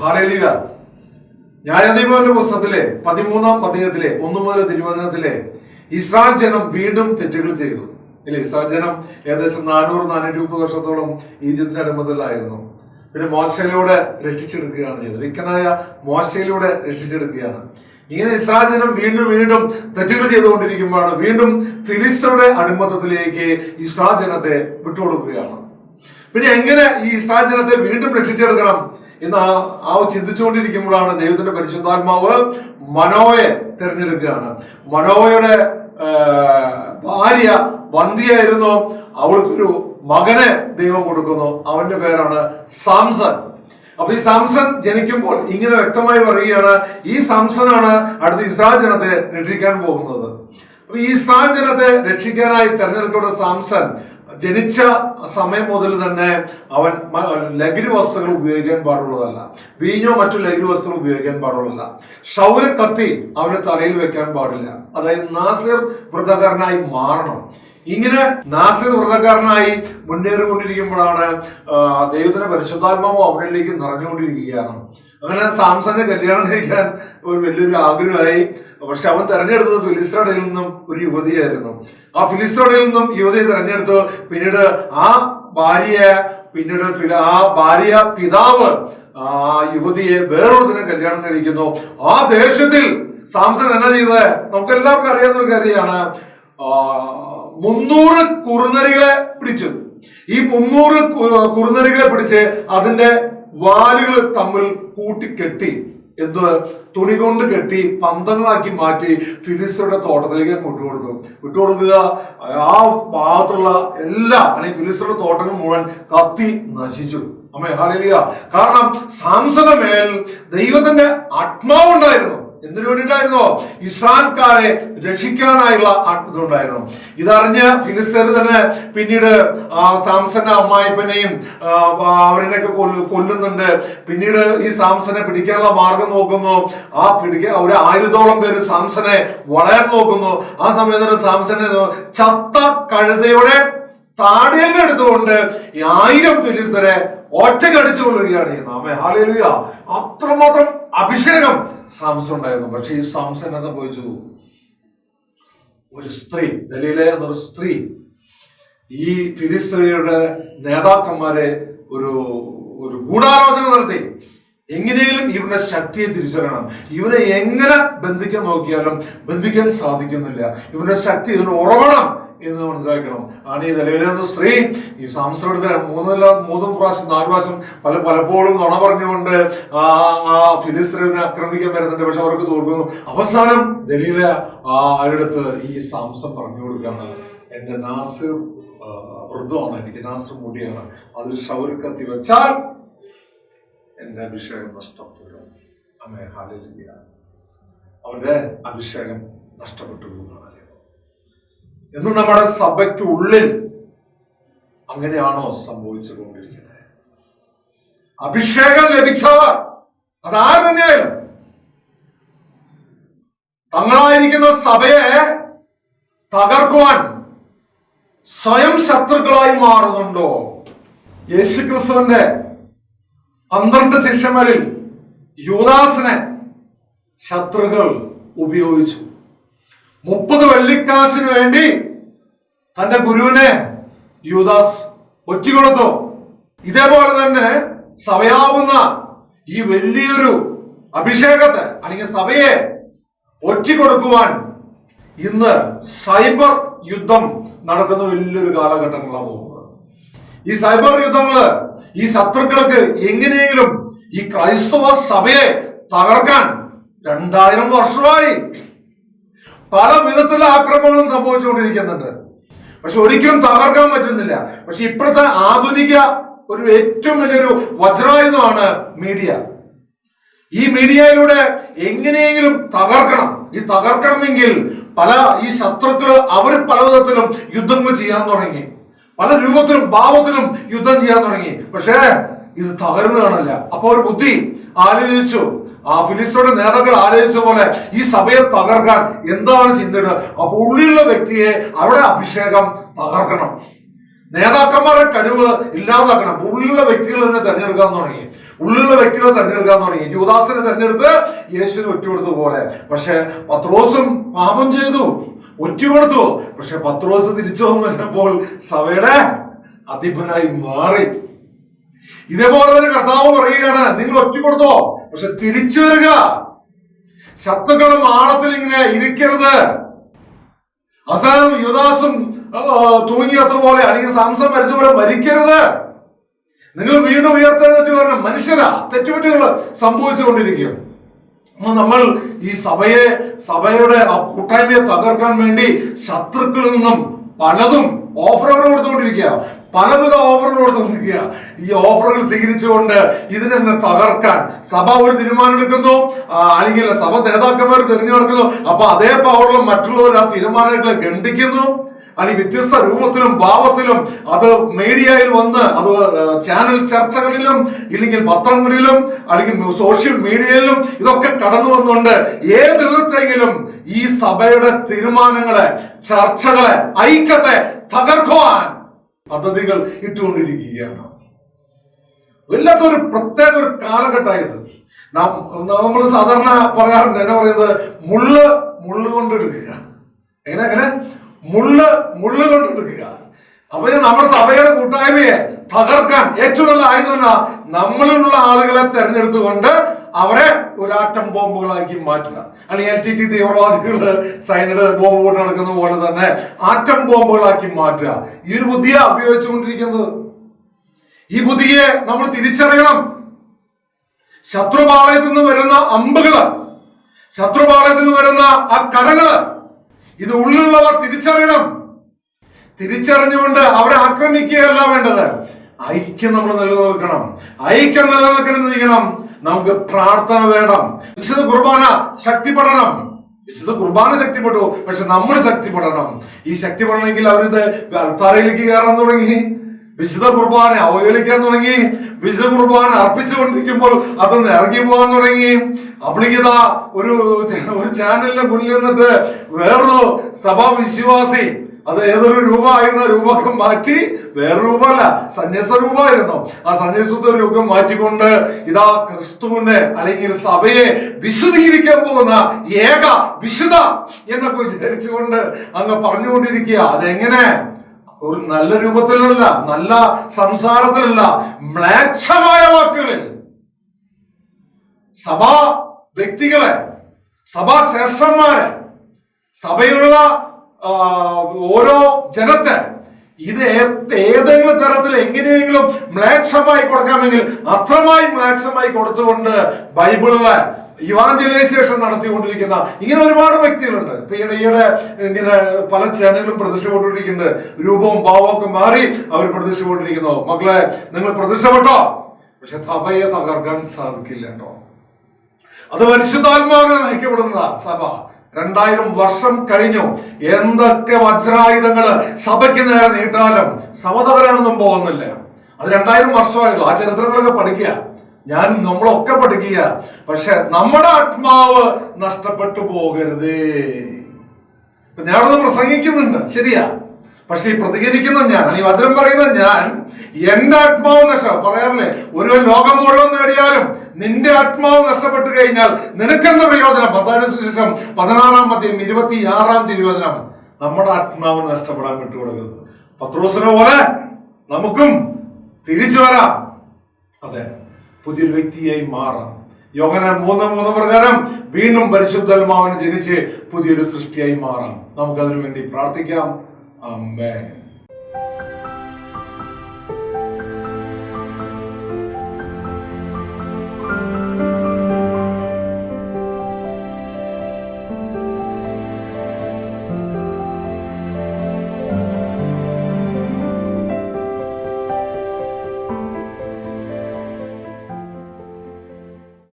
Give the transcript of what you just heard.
ഹാലേലിക ന്യായാധിപന്റെ പുസ്തകത്തിലെ പതിമൂന്നാം അധ്യായത്തിലെ ഒന്നു മുതൽ തിരുവചനത്തിലെ ഇസ്രായേൽ ജനം വീണ്ടും തെറ്റുകൾ ചെയ്തു. ഇല്ല ഇസ്രായേൽ ജനം ഏകദേശം നാനൂറ് നാനൂറ്റി മുപ്പത് വർഷത്തോളം ഈജിപ്തിന്റെ അടിമതത്തിലായിരുന്നു പിന്നെ മോശയിലൂടെ രക്ഷിച്ചെടുക്കുകയാണ് ചെയ്തത്. വിക്കനായ മോശയിലൂടെ രക്ഷിച്ചെടുക്കുകയാണ്. ഇങ്ങനെ ഇസ്രായേൽ ജനം വീണ്ടും വീണ്ടും തെറ്റുകൾ ചെയ്തുകൊണ്ടിരിക്കുമ്പോഴാണ് വീണ്ടും ഫിലിസ്തരുടെ അടിമത്തത്തിലേക്ക് ഇസ്രായേൽ ജനത്തെ വിട്ടുകൊടുക്കുകയാണ്. പിന്നെ എങ്ങനെ ഈ ഇസ്രായേൽ ജനത്തെ വീണ്ടും രക്ഷിച്ചെടുക്കണം? എന്ന് ആ ആ ചിന്തിച്ചുകൊണ്ടിരിക്കുമ്പോഴാണ് ദൈവത്തിന്റെ പരിശുദ്ധാത്മാവ് മനോയെ തിരഞ്ഞെടുക്കുകയാണ്. മനോയുടെ ഭാര്യ വന്ധിയായിരുന്നു അവൾക്കൊരു മകനെ ദൈവം കൊടുക്കുന്നു. അവന്റെ പേരാണ് സാംസൺ. അപ്പൊ ഈ സാംസൺ ജനിക്കുമ്പോൾ ഇങ്ങനെ വ്യക്തമായി പറയുകയാണ് ഈ സാംസണാണ് അടുത്ത ഇസ്രായേൽ ജനത്തെ രക്ഷിക്കാൻ പോകുന്നത്. അപ്പൊ ഈ ഇസ്രായേൽ ജനത്തെ രക്ഷിക്കാനായി തെരഞ്ഞെടുക്കപ്പെട്ട സാംസൺ ജനിച്ച സമയം മുതൽ തന്നെ അവൻ ലഹരി വസ്തുക്കൾ ഉപയോഗിക്കാൻ പാടുള്ളതല്ല. വീഞ്ഞോ മറ്റു ലഹരി വസ്തുക്കൾ ഉപയോഗിക്കാൻ പാടുള്ളതല്ല. ഷൗര കത്തി അവന് തലയിൽ വെക്കാൻ പാടില്ല. അതായത് നാസിർ വ്രതകാരനായി മാറണം. ഇങ്ങനെ നാസിർ വ്രതക്കാരനായി മുന്നേറിക്കൊണ്ടിരിക്കുമ്പോഴാണ് ദൈവത്തിന്റെ പരിശുദ്ധാത്മാവ് അവനിലേക്ക് നിറഞ്ഞുകൊണ്ടിരിക്കുകയാണ്. അങ്ങനെ സാംസന്റെ കല്യാണം കഴിക്കാൻ ഒരു വലിയൊരു ആഗ്രഹമായി. പക്ഷെ അവൻ തെരഞ്ഞെടുത്തത് ഫിലിസ്ത്രയുടെ നിന്നും ഒരു യുവതിയായിരുന്നു. ആ ഫിലിസ്ത്രയുടെ നിന്നും യുവതിയെ തെരഞ്ഞെടുത്ത് പിന്നീട് ആ ഭാര്യയെ പിന്നീട് ആ ഭാര്യ പിതാവ് ആ യുവതിയെ വേറൊരുത്തിനെ കല്യാണം കഴിക്കുന്നു. ആ ദേഷ്യത്തിൽ സാംസൺ എന്നാ ചെയ്തത്? നമുക്ക് എല്ലാവർക്കും അറിയാവുന്ന ഒരു കാര്യമാണ്. മുന്നൂറ് കുറുനരികളെ പിടിച്ചു. ഈ മുന്നൂറ് കുറുനരികളെ പിടിച്ച് അതിന്റെ വാലുകൾ തമ്മിൽ കൂട്ടിക്കെട്ടി. എന്ത് തുണി കൊണ്ട് കെട്ടി പന്തങ്ങളാക്കി മാറ്റി ഫിലിസയുടെ തോട്ടത്തിലേക്ക് വിട്ടുകൊടുത്തു. വിട്ടുകൊടുക്കുക. ആ ഭാഗത്തുള്ള എല്ലാ അല്ലെങ്കിൽ ഫിലിസയുടെ തോട്ടങ്ങൾ മുഴുവൻ കത്തി നശിച്ചു. അമ്മേ ഹാലിയ കാരണം സാംസന്റെ മേൽ ദൈവത്തിന്റെ ആത്മാവുണ്ടായിരുന്നു. എന്തിനു വേണ്ടിയിട്ടായിരുന്നോ? ഇസ്രായേൽക്കാരെ രക്ഷിക്കാനായുള്ള ഇതുണ്ടായിരുന്നു. ഇതറിഞ്ഞ് ഫിലിസ്തീർ തന്നെ പിന്നീട് സാംസന്റെ അമ്മായിപ്പനെയും കൊല്ലു കൊല്ലുന്നുണ്ട്. പിന്നീട് ഈ സാംസനെ പിടിക്കാനുള്ള മാർഗം നോക്കുന്നു. ആ പിടിക്ക ഒരു ആയിരത്തോളം പേര് സാംസനെ വളയാൻ നോക്കുന്നു. ആ സമയത്ത് സാംസനെ ചത്ത കഴുതയുടെ താടിയെല്ലാം എടുത്തുകൊണ്ട് ഈ ആയിരം ഫിലിസ്തരെ ഒറ്റക്കടിച്ചു കൊള്ളുകയാണ് ചെയ്യുന്നത് ആമേ ഹാലേലുയ അത്രമാത്രം അഭിഷേകം സാംസൺ ഉണ്ടായിരുന്നു. പക്ഷെ ഈ സാംസൺ എന്നെ സംഭവിച്ചു? ഒരു സ്ത്രീ ദലീല എന്നൊരു സ്ത്രീ ഈ ഫിലിസ്തീനയുടെ നേതാക്കന്മാരെ ഒരു ഒരു ഗൂഢാലോചന നടത്തി. എങ്ങനെയും ഇവരുടെ ശക്തിയെ തിരിച്ചറിയണം. ഇവരെ എങ്ങനെ ബന്ധിക്കാൻ നോക്കിയാലും ബന്ധിക്കാൻ സാധിക്കുന്നില്ല. ഇവരുടെ ശക്തി ഇവന് ഉറവണം. എന്ന് മനസ്സിലാക്കണം. ആണ് ഈ നിലയിലെന്ന സ്ത്രീ ഈ സംസ്കൃതത്തിന് മൂന്നല്ല മൂന്നും പ്രാവശ്യം നാല് പ്രാവശ്യം പല പലപ്പോഴും നുണ പറഞ്ഞുകൊണ്ട് ആ ആ ഫിലിസ്തീനെ ആക്രമിക്കാൻ വരുന്നുണ്ട്. പക്ഷെ അവർക്ക് തോൽക്കുന്നു. അവസാനം ദലീല ആ ആരുടെടുത്ത് ഈ സാംസം പറഞ്ഞു കൊടുക്കാണ് എന്റെ നാസിർ ആ, വൃദ്ധമാണ്. എനിക്ക് നാസിർ മുടിയാണ്. അതിൽ ഷവർ വെച്ചാൽ എന്റെ അഭിഷേകം നഷ്ടപ്പെടും. അമ്മേ ഹാലിയ അവന്റെ അഭിഷേകം നഷ്ടപ്പെട്ടു പോകുകയാണ് എന്ന് നമ്മുടെ സഭയ്ക്കുള്ളിൽ അങ്ങനെയാണോ സംഭവിച്ചുകൊണ്ടിരിക്കുന്നത്? അഭിഷേകം ലഭിച്ചവർ അതാര് തന്നെയായാലും തങ്ങളായിരിക്കുന്ന സഭയെ തകർക്കുവാൻ സ്വയം ശത്രുക്കളായി മാറുന്നുണ്ടോ? യേശുക്രിസ്തുവിന്റെ പന്ത്രണ്ട് ശിഷ്യന്മാരിൽ യൂദാസിനെ ശത്രുക്കൾ ഉപയോഗിച്ചു. മുപ്പത് വെള്ളിക്കാശിന് വേണ്ടി തന്റെ ഗുരുവിനെ യൂദാസ് ഒറ്റിക്കൊടുത്തു. ഇതേപോലെ തന്നെ സഭയാവുന്ന ഈ വലിയൊരു അഭിഷേകത്തെ അല്ലെങ്കിൽ സഭയെ ഒറ്റിക്കൊടുക്കുവാൻ ഇന്ന് സൈബർ യുദ്ധം നടക്കുന്ന വലിയൊരു കാലഘട്ടങ്ങളാണ് പോകുന്നത്. ഈ സൈബർ യുദ്ധങ്ങൾ ഈ ശത്രുക്കൾക്ക് എങ്ങനെയെങ്കിലും ഈ ക്രൈസ്തവ സഭയെ തകർക്കാൻ രണ്ടായിരം വർഷമായി പല വിധത്തിലുള്ള ആക്രമണങ്ങളും സംഭവിച്ചുകൊണ്ടിരിക്കുന്നുണ്ട്. പക്ഷെ ഒരിക്കലും തകർക്കാൻ പറ്റുന്നില്ല. പക്ഷെ ഇപ്പോഴത്തെ ആധുനിക ഒരു ഏറ്റവും വലിയൊരു വജ്രായുധമാണ് മീഡിയ. ഈ മീഡിയയിലൂടെ എങ്ങനെയെങ്കിലും തകർക്കണം. ഈ തകർക്കണമെങ്കിൽ പല ഈ ശത്രുക്കൾ അവർ പല വിധത്തിലും യുദ്ധങ്ങൾ ചെയ്യാൻ തുടങ്ങി. പല രൂപത്തിലും ഭാവത്തിലും യുദ്ധം ചെയ്യാൻ തുടങ്ങി. പക്ഷേ ഇത് തകർന്നു കാണില്ല അപ്പൊ ഒരു ബുദ്ധി ആലോചിച്ചു. ആ ഫിലിസ്റ്റോടെ നേതാക്കൾ ആലോചിച്ച പോലെ ഈ സഭയെ തകർക്കാൻ എന്താണ് ചിന്തയുടെ അപ്പൊ ഉള്ളിലുള്ള വ്യക്തിയെ അവിടെ അഭിഷേകം തകർക്കണം. നേതാക്കന്മാരെ കഴിവ് ഇല്ലാതാക്കണം. ഉള്ളിലുള്ള വ്യക്തികൾ തന്നെ തെരഞ്ഞെടുക്കാൻ തുടങ്ങി. ഉള്ളിലുള്ള വ്യക്തികളെ തെരഞ്ഞെടുക്കാൻ തുടങ്ങി. യുവദാസിനെ തെരഞ്ഞെടുത്ത് യേശുവിന് ഒറ്റുകൊടുത്ത പോലെ. പക്ഷെ പത്രോസും പാപം ചെയ്തു. ഒറ്റുകൊടുത്തു പക്ഷെ പത്രോസ് തിരിച്ചു വന്നപ്പോൾ സഭയുടെ അധിപനായി മാറി. ഇതേപോലെ തന്നെ കർത്താവ് പറയുകയാണ് നിങ്ങൾ ഒറ്റുകൊടുത്തോ പക്ഷെ തിരിച്ചു വരിക. ശത്രുക്കളും മാളത്തിൽ ഇങ്ങനെ ഇരിക്കരുത്. അവസാനം യുദാസും തൂങ്ങിയത്ത പോലെ അല്ലെങ്കിൽ സാംസം മരിച്ച പോലെ മരിക്കരുത്. നിങ്ങൾ വീണ്ടും ഉയർത്തെഴുന്നേറ്റ് വരണം. മനുഷ്യരാ തെറ്റുപറ്റുകൾ സംഭവിച്ചുകൊണ്ടിരിക്കും നമ്മൾ ഈ സഭയെ സഭയുടെ ആ കൂട്ടായ്മയെ തകർക്കാൻ വേണ്ടി ശത്രുക്കളിൽ നിന്നും പലതും ഓഫറുകൾ കൊടുത്തുകൊണ്ടിരിക്കുക പലവിധ ഓഫറുകൾ കൊടുത്തുകൊണ്ടിരിക്കുക ഈ ഓഫറുകൾ സ്വീകരിച്ചുകൊണ്ട് ഇതിനെ തകർക്കാൻ സഭ ഒരു തീരുമാനം എടുക്കുന്നു. അല്ലെങ്കിൽ സഭ നേതാക്കന്മാർ തിരഞ്ഞെടുക്കുന്നു അപ്പൊ അതേ പവറിലും മറ്റുള്ളവർ ആ തീരുമാനങ്ങളെ ഖണ്ഡിക്കുന്നു. അല്ലെങ്കിൽ വ്യത്യസ്ത രൂപത്തിലും ഭാവത്തിലും അത് മീഡിയയിൽ വന്ന് അത് ചാനൽ ചർച്ചകളിലും ഇല്ലെങ്കിൽ പത്രങ്ങളിലും അല്ലെങ്കിൽ സോഷ്യൽ മീഡിയയിലും ഇതൊക്കെ കടന്നു വന്നുകൊണ്ട് ഏത് വിധത്തെങ്കിലും ഈ സഭയുടെ തീരുമാനങ്ങളെ ചർച്ചകളെ ഐക്യത്തെ തകർക്കുവാൻ പദ്ധതികൾ ഇട്ടുകൊണ്ടിരിക്കുകയാണ്. വല്ലാത്തൊരു പ്രത്യേക ഒരു കാലഘട്ടമായത്. നമ്മൾ സാധാരണ പറയാറുണ്ട് എന്നെ പറയുന്നത് മുള്ള് മുള്ള് കൊണ്ടെടുക്കുക. എങ്ങനെ എങ്ങനെ? മുള്ള് മുള്ള് കൊണ്ടെടുക്കുക. അപ്പൊ നമ്മുടെ സഭയുടെ കൂട്ടായ്മയെ തകർക്കാൻ ഏറ്റവും നല്ല ആയുധം നമ്മളിലുള്ള ആളുകളെ തെരഞ്ഞെടുത്തുകൊണ്ട് അവരെ ഒരു ആറ്റം ബോംബുകളാക്കി മാറ്റുക. അല്ലെങ്കിൽ എൽ ടി ടി തീവ്രവാദികൾ സൈനിക ബോംബ് കൊണ്ട് നടക്കുന്ന പോലെ തന്നെ ആറ്റം ബോംബുകളാക്കി മാറ്റുക. ഈ ഒരു ബുദ്ധിയാ ഉപയോഗിച്ചുകൊണ്ടിരിക്കുന്നത്. ഈ ബുദ്ധിയെ നമ്മൾ തിരിച്ചറിയണം. ശത്രുപാളയത്തിൽ നിന്ന് വരുന്ന അമ്പുകൾ ശത്രുപാളയത്തിൽ നിന്ന് വരുന്ന ആ കരകൾ ഇത് ഉള്ളിലുള്ളവർ തിരിച്ചറിയണം. തിരിച്ചറിഞ്ഞുകൊണ്ട് അവരെ ആക്രമിക്കുകയല്ല വേണ്ടത്. ഐക്യം നമ്മൾ നിലനിൽക്കണം. ഐക്യം നിലനിൽക്കണം ചെയ്യണം നമുക്ക് പ്രാർത്ഥന വേണം. വിശുദ്ധ കുർബാന ശക്തിപ്പെടണം. വിശുദ്ധ കുർബാന ശക്തിപ്പെട്ടു പക്ഷെ നമ്മൾ ശക്തിപ്പെടണം. ഈ ശക്തിപ്പെടണമെങ്കിൽ അവരിത് അൽത്താരയിലേക്ക് കയറാൻ തുടങ്ങി. വിശുദ്ധ കുർബാന അവഹേളിക്കാൻ തുടങ്ങി. വിശുദ്ധ കുർബാന അർപ്പിച്ചുകൊണ്ടിരിക്കുമ്പോൾ അതൊന്ന് ഇറങ്ങി പോകാൻ തുടങ്ങി. അപ്ലിക്കത ഒരു ഒരു ചാനലിന്റെ മുന്നിൽ നിന്നിട്ട് വേറൊരു സഭാ വിശ്വാസി അത് ഏതൊരു രൂപ ആയിരുന്ന രൂപമൊക്കെ മാറ്റി വേറെ രൂപമല്ല സന്യാസ രൂപമായിരുന്നു ആ സന്യാസത്വ രൂപം മാറ്റിക്കൊണ്ട് ഇതാ ക്രിസ്തുവിനെ അല്ലെങ്കിൽ സഭയെ വിശുദ്ധീകരിക്കാൻ പോകുന്ന ഏക വിശുദ്ധ എന്നൊക്കെ വിചാരിച്ചുകൊണ്ട് അങ്ങ് പറഞ്ഞുകൊണ്ടിരിക്കുക. അതെങ്ങനെ? ഒരു നല്ല രൂപത്തിലല്ല നല്ല സംസാരത്തിലല്ല മ്ലേച്ഛമായ വാക്കുകളിൽ. സഭാ വ്യക്തികളെ സഭാ ശ്രേഷ്ഠന്മാരെ സഭയിലുള്ള ഓരോ ജനത്തെ ഇത് ഏതെങ്കിലും തരത്തിൽ എങ്ങനെയെങ്കിലും മ്ലേക്ഷമായി കൊടുക്കാമെങ്കിൽ അത്രമായി മ്ലേക്ഷമായി കൊടുത്തുകൊണ്ട് ബൈബിളിലെ ഇവാഞ്ചലൈസേഷൻ നടത്തിക്കൊണ്ടിരിക്കുന്ന ഇങ്ങനെ ഒരുപാട് വ്യക്തികളുണ്ട്. ഇപ്പൊ ഈയിടെ ഇങ്ങനെ പല ചാനലും പ്രത്യക്ഷപ്പെട്ടുകൊണ്ടിരിക്കുന്നുണ്ട്. രൂപവും ഭാവവും ഒക്കെ മാറി അവർ പ്രത്യക്ഷപ്പെട്ടിരിക്കുന്നു. മക്കളെ നിങ്ങൾ പ്രത്യക്ഷപ്പെട്ടോ? പക്ഷെ സഭയെ തകർക്കാൻ സാധിക്കില്ല കേട്ടോ. അത് പരിശുദ്ധാത്മാവിനെ നയിക്കപ്പെടുന്നതാ സഭ. രണ്ടായിരം വർഷം കഴിഞ്ഞു. എന്തൊക്കെ വജ്രായുധങ്ങൾ സഭയ്ക്ക് നേരെ നീട്ടാലും സഭ പോകുന്നില്ല. അത് രണ്ടായിരം വർഷമായുള്ളൂ. ആ ചരിത്രങ്ങളൊക്കെ പഠിക്കുക. ഞാൻ നമ്മളൊക്കെ പഠിക്കുക. പക്ഷെ നമ്മുടെ ആത്മാവ് നഷ്ടപ്പെട്ടു പോകരുതേ. ഞാനൊന്ന് പ്രസംഗിക്കുന്നുണ്ട്. ശരിയാ? പക്ഷെ ഈ പ്രതികരിക്കുന്ന ഞാൻ ഈ വചനം പറയുന്ന ഞാൻ എന്റെ ആത്മാവ് നഷ്ട പറയാറില്ലേ? ഒരു ലോകം മുഴുവൻ നേടിയാലും നിന്റെ ആത്മാവ് നഷ്ടപ്പെട്ടു കഴിഞ്ഞാൽ നിനക്കെന്ന പ്രയോജനം? പത്താം ശേഷം പതിനാറാം മധ്യം ഇരുപത്തി ആറാം തിരുവചനം. നമ്മുടെ ആത്മാവ് നഷ്ടപ്പെടാൻ വിട്ടുകൊടുക്കുന്നത് പത്രോസിനെ പോലെ നമുക്കും തിരിച്ചു വരാം. അതെ പുതിയൊരു വ്യക്തിയായി മാറാം. യോഗന മൂന്ന് മൂന്ന് പ്രകാരം വീണ്ടും പരിശുദ്ധാത്മാവിന് ജനിച്ച് പുതിയൊരു സൃഷ്ടിയായി മാറാം. നമുക്കതിനു വേണ്ടി പ്രാർത്ഥിക്കാം. അമ്മേ